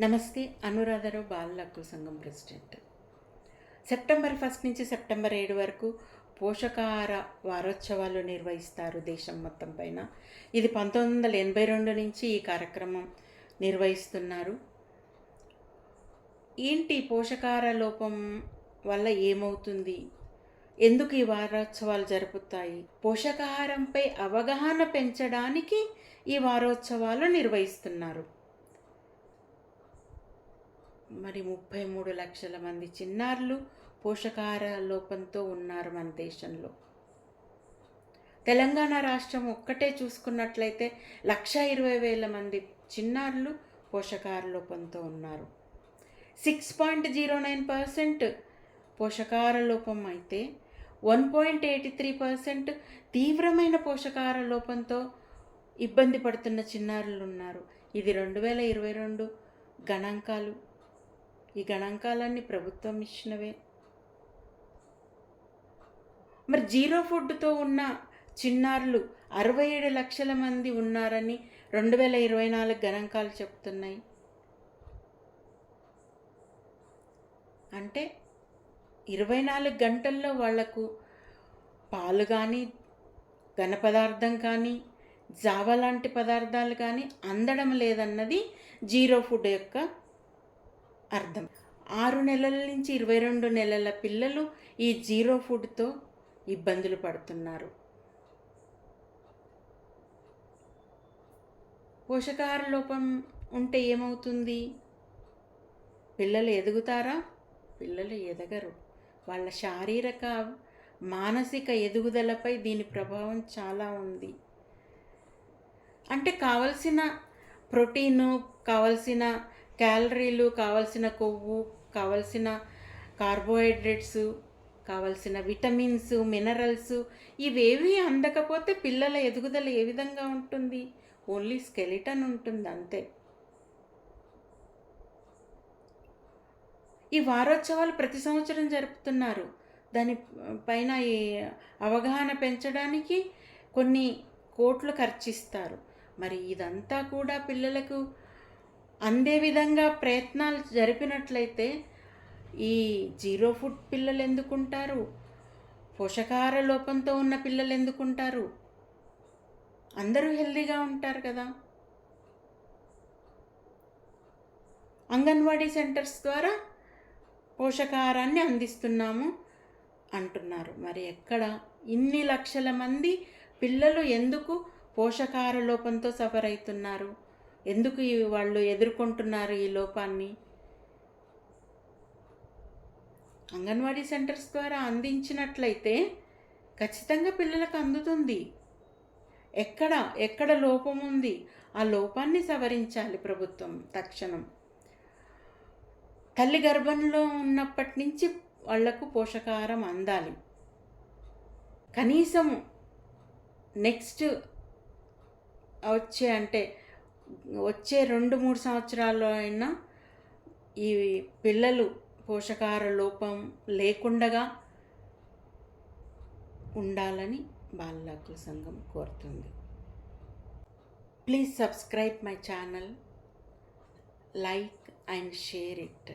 నమస్తే అనురాధరావు బాలల హక్కుల సంఘం ప్రెసిడెంట్. సెప్టెంబర్ ఫస్ట్ నుంచి సెప్టెంబర్ ఏడు వరకు పోషకాహార వారోత్సవాలు నిర్వహిస్తారు దేశం మొత్తం పైన. ఇది పంతొమ్మిది వందల ఎనభై రెండు నుంచి ఈ కార్యక్రమం నిర్వహిస్తున్నారు. ఏంటి పోషకాహార లోపం వల్ల ఏమవుతుంది? ఎందుకు ఈ వారోత్సవాలు జరుపుతాయి? పోషకాహారంపై అవగాహన పెంచడానికి ఈ వారోత్సవాలు నిర్వహిస్తున్నారు. మరి ముప్పై మూడు లక్షల మంది చిన్నారులు పోషకాహార లోపంతో ఉన్నారు మన దేశంలో. తెలంగాణ రాష్ట్రం ఒక్కటే చూసుకున్నట్లయితే లక్ష ఇరవై వేల మంది చిన్నారులు పోషకాహార లోపంతో ఉన్నారు. Six point zero nine percent పోషకాహార లోపం అయితే one point eighty three percent తీవ్రమైన పోషకాహార లోపంతో ఇబ్బంది పడుతున్న చిన్నారులు ఉన్నారు. ఇది రెండు వేల ఇరవై రెండు గణాంకాలు. ఈ గణాంకాలన్నీ ప్రభుత్వం ఇచ్చినవే. మరి జీరో ఫుడ్తో ఉన్న చిన్నారులు అరవై ఏడు లక్షల మంది ఉన్నారని రెండు వేల ఇరవై నాలుగు గణాంకాలు చెప్తున్నాయి. అంటే ఇరవై నాలుగు గంటల్లో వాళ్ళకు పాలు కానీ ఘన పదార్థం కానీ జావ లాంటి పదార్థాలు కానీ అందడం లేదన్నది జీరో ఫుడ్ యొక్క అర్థం. ఆరు నెలల నుంచి ఇరవై రెండు నెలల పిల్లలు ఈ జీరో ఫుడ్తో ఇబ్బందులు పడుతున్నారు. పోషకాహార లోపం ఉంటే ఏమవుతుంది? పిల్లలు ఎదుగుతారా? పిల్లలు ఎదగరు. వాళ్ళ శారీరక మానసిక ఎదుగుదలపై దీని ప్రభావం చాలా ఉంది. అంటే కావలసిన ప్రోటీను కావలసిన క్యాలరీలు కావలసిన కొవ్వు కావలసిన కార్బోహైడ్రేట్స్ కావలసిన విటమిన్స్ మినరల్స్ ఇవేవి అందకపోతే పిల్లల ఎదుగుదల ఏ విధంగా ఉంటుంది? ఓన్లీ స్కెలిటన్ ఉంటుంది అంతే. ఈ వారోత్సవాలు ప్రతి సంవత్సరం జరుపుతున్నారు. దాని పైన ఈ అవగాహన పెంచడానికి కొన్ని కోట్లు ఖర్చిస్తారు. మరి ఇదంతా కూడా పిల్లలకు అందే విధంగా ప్రయత్నాలు జరిపినట్లయితే ఈ జీరో ఫుడ్ పిల్లలు ఎందుకుంటారు? పోషకాహార లోపంతో ఉన్న పిల్లలు ఎందుకుంటారు? అందరూ హెల్దీగా ఉంటారు కదా? అంగన్వాడీ సెంటర్స్ ద్వారా పోషకాహారాన్ని అందిస్తున్నాము అంటున్నారు. మరి ఎక్కడ? ఇన్ని లక్షల మంది పిల్లలు ఎందుకు పోషకాహార లోపంతో సఫర్ అవుతున్నారు? ఎందుకు వాళ్ళు ఎదుర్కొంటున్నారు ఈ లోపాన్ని? అంగన్వాడీ సెంటర్స్ ద్వారా అందించినట్లయితే ఖచ్చితంగా పిల్లలకు అందుతుంది. ఎక్కడ ఎక్కడ లోపం ఉంది? ఆ లోపాన్ని సవరించాలి ప్రభుత్వం తక్షణం. తల్లి గర్భంలో ఉన్నప్పటి నుంచి వాళ్ళకు పోషకాహారం అందాలి. కనీసం నెక్స్ట్ వచ్చే అంటే వచ్చే రెండు మూడు సంవత్సరాల్లో అయినా ఈ పిల్లలు పోషకాహార లోపం లేకుండగా ఉండాలని బాల హక్కుల సంఘం కోరుతుంది. Please subscribe my channel like and share it